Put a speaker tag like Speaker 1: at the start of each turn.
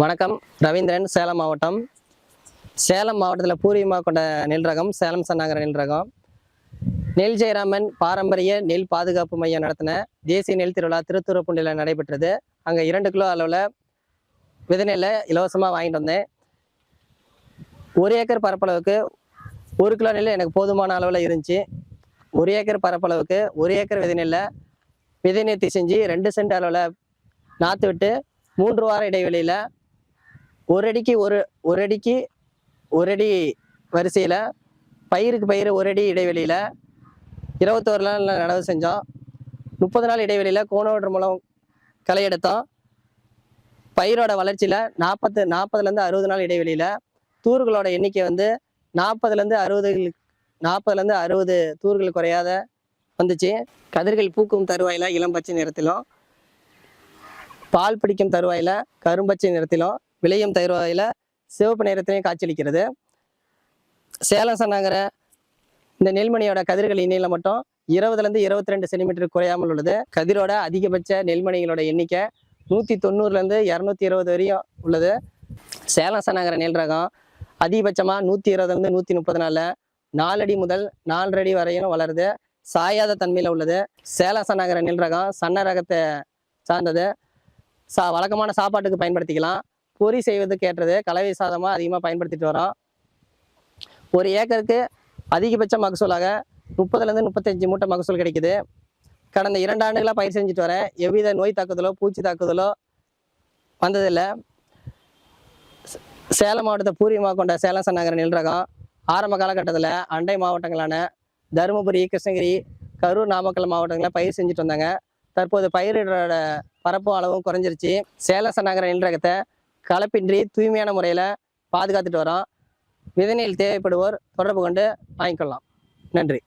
Speaker 1: வணக்கம். ரவீந்திரன் சேலம் மாவட்டம். சேலம் மாவட்டத்தில் பூர்வீகமாக கொண்ட நெல் ரகம் சேலம் சன்னாகர நெல் ரகம் நெல் ஜெயராமன் பாரம்பரிய நெல் பாதுகாப்பு மையம் நடத்தின தேசிய நெல் திருவிழா திருத்துறைப்பூண்டியில் நடைபெற்றது. அங்கே இரண்டு கிலோ அளவில் விதைநெல்லை இலவசமாக வாங்கிட்டு வந்தேன். ஒரு ஏக்கர் பரப்பளவுக்கு ஒரு கிலோ நெல் எனக்கு போதுமான அளவில் இருந்துச்சு. ஒரு ஏக்கர் பரப்பளவுக்கு ஒரு ஏக்கர் விதைநெல்லை விதை நேர்த்தி செஞ்சு ரெண்டு சென்ட் அளவில் நாற்று விட்டு மூன்று வார இடைவெளியில் ஒரு அடிக்கு ஒரு ஒரு அடிக்கு ஒரு அடி வரிசையில் பயிருக்கு பயிர் ஒரு அடி இடைவெளியில் இருபத்தோரு நாள் நடவு செஞ்சோம். முப்பது நாள் இடைவெளியில் கோணோடு மூலம் களை எடுத்தோம். பயிரோட வளர்ச்சியில் நாற்பத்து நாற்பதுலேருந்து அறுபது நாள் இடைவெளியில் தூர்களோட எண்ணிக்கை வந்து நாற்பதுலேருந்து அறுபது நாற்பதுலேருந்து அறுபது தூர்கள் குறையாத வந்துச்சு. கதிர்கள் பூக்கும் தருவாயில் இளம்பச்சை நிறத்திலும் பால் பிடிக்கும் தருவாயில் கரும்பச்சை நிறத்திலும் விளையும் தருவாயில் சிவப்பு நிறத்திலையும் காட்சியளிக்கிறது. சேலம் சன்னாங்கிற இந்த நெல்மணியோட கதிர்கள் இணையில மட்டும் இருபதுலேருந்து இருபத்தி ரெண்டு சென்டிமீட்டர் குறையாமல் உள்ளது. கதிரோட அதிகபட்ச நெல்மணிகளோட எண்ணிக்கை நூற்றி தொண்ணூறுலேருந்து இரநூத்தி இருபது வரையும் உள்ளது. சேலம் சன்னாங்கிற நெல் ரகம் அதிகபட்சமாக நூற்றி இருபதுலேருந்து நூற்றி முப்பது நாளில் நாலடி முதல் நாலரை அடி வரையும் வளருது. சாயாத தன்மையில் உள்ளது. சேலம் சன்னாங்கிற நெல் ரகம் சன்ன ரகத்தை சார்ந்தது. சா வழக்கமான சாப்பாட்டுக்கு பயன்படுத்திக்கலாம். பொறி செய்வதுக்கு ஏற்றது கலவை சாதமாக அதிகமாக பயன்படுத்திட்டு வரோம். ஒரு ஏக்கருக்கு அதிகபட்ச மகசூலாக முப்பதுலேருந்து முப்பத்தஞ்சு மூட்டை மகசூல் கிடைக்குது. கடந்த இரண்டு ஆண்டுகளாக பயிர் செஞ்சுட்டு வரேன். எவ்வித நோய் தாக்குதலோ பூச்சி தாக்குதலோ வந்ததில்லை. சேலம் மாவட்டத்தை பூர்வீகமாக கொண்ட சேலம் சன்னகர நெல் ஆரம்ப காலகட்டத்தில் அண்டை மாவட்டங்களான தருமபுரி கிருஷ்ணகிரி கரூர் நாமக்கல் மாவட்டங்களில் பயிர் செஞ்சுட்டு வந்தாங்க. தற்போது பயிரிடோட பரப்பும் அளவும் குறைஞ்சிருச்சு. சேலம் சன்னகர நில்ரகத்தை கலப்பின்றி தூய்மையான முறையில் பாதுகாத்துட்டு வரோம். விதைநெல் தேவைப்படுவோர் தொடர்பு கொண்டு வாங்கிக்கொள்ளலாம். நன்றி.